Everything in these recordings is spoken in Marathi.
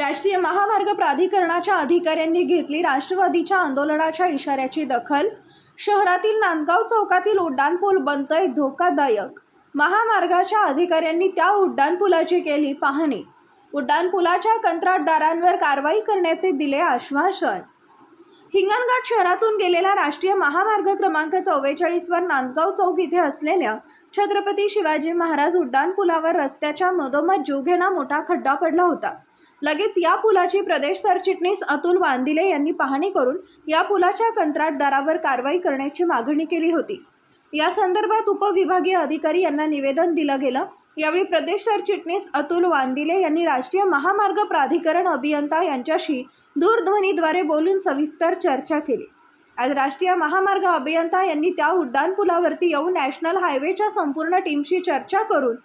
राष्ट्रीय महामार्ग प्राधिकरणाच्या अधिकाऱ्यांनी घेतली राष्ट्रवादीच्या आंदोलनाच्या इशाऱ्याची दखल. शहरातील नांदगाव चौकातील उड्डाणपूल बनतोय धोकादायक. महामार्गाच्या अधिकाऱ्यांनी त्या उड्डाणपुलाची केली पाहणी. उड्डाणपुलाच्या कंत्राटदारांवर कारवाई करण्याचे दिले आश्वासन. हिंगणघाट शहरातून गेलेला राष्ट्रीय महामार्ग क्रमांक चव्वेचाळीसवर नांदगाव चौक इथे असलेल्या छत्रपती शिवाजी महाराज उड्डाणपुलावर रस्त्याच्या मधोमध जीवघेणा मोठा खड्डा पडला होता. लगेच या पुलाची प्रदेश सरचिटणीस अतुल वांदिले यांनी पाहणी करून या पुलाच्या कंत्राटदारावर कारवाई करण्याची मागणी केली होती. या संदर्भात उपविभागीय अधिकारी यांना निवेदन दिलं गेलं. यावेळी प्रदेश सरचिटणीस अतुल वांदिले यांनी राष्ट्रीय महामार्ग प्राधिकरण अभियंता यांच्याशी दूरध्वनीद्वारे बोलून सविस्तर चर्चा केली. आज राष्ट्रीय महामार्ग अभियंता यांनी त्या उड्डाणपुलावरती येऊन नॅशनल हायवेच्या संपूर्ण टीमशी चर्चा करून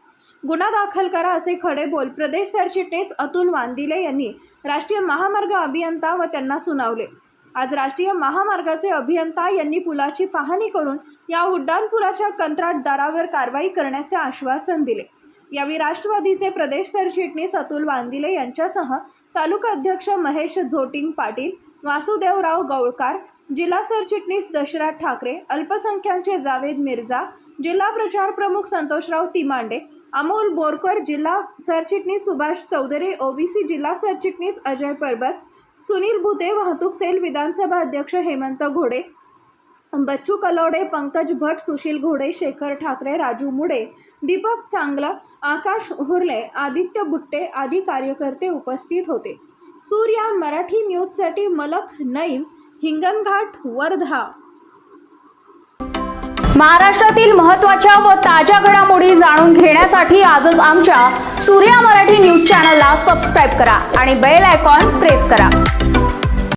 गुन्हा दाखल करा असे खडे बोल प्रदेश सरचिटणीस अतुल वांदिले यांनी राष्ट्रीय महामार्ग अभियंता व त्यांना सुनावले. आज राष्ट्रीय महामार्गाचे अभियंता यांनी पुलाची पाहणी करून या उड्डाणपुलाच्या कंत्राटदारावर कारवाई करण्याचे आश्वासन दिले. यावेळी राष्ट्रवादीचे प्रदेश सरचिटणीस अतुल वांदिले यांच्यासह तालुका अध्यक्ष महेश झोटिंग पाटील वासुदेवराव गौळकार जिल्हा सरचिटणीस दशरथ ठाकरे अल्पसंख्यांचे जावेद मिर्झा जिल्हा प्रचार प्रमुख संतोषराव तिमांडे अमोल बोरकर जिल्हा सरचिटणीस सुभाष चौधरी ओबीसी जिल्हा सरचिटणीस अजय परबत सुनील भुते वाहतूक सेल विधानसभा अध्यक्ष हेमंत घोडे बच्चू कलवडे पंकज भट सुशील घोडे शेखर ठाकरे राजू मुडे दीपक चांगला आकाश हुर्ले आदित्य बुट्टे आदी कार्यकर्ते उपस्थित होते. सूर्या मराठी न्यूजसाठी मलक नईम हिंगणघाट वर्धा. महाराष्ट्रातील महत्त्वाच्या व ताज्या घडामोडी जाणून घेण्यासाठी आजच आमच्या सूर्या मराठी न्यूज चॅनलला सबस्क्राईब करा आणि बेल आयकॉन प्रेस करा.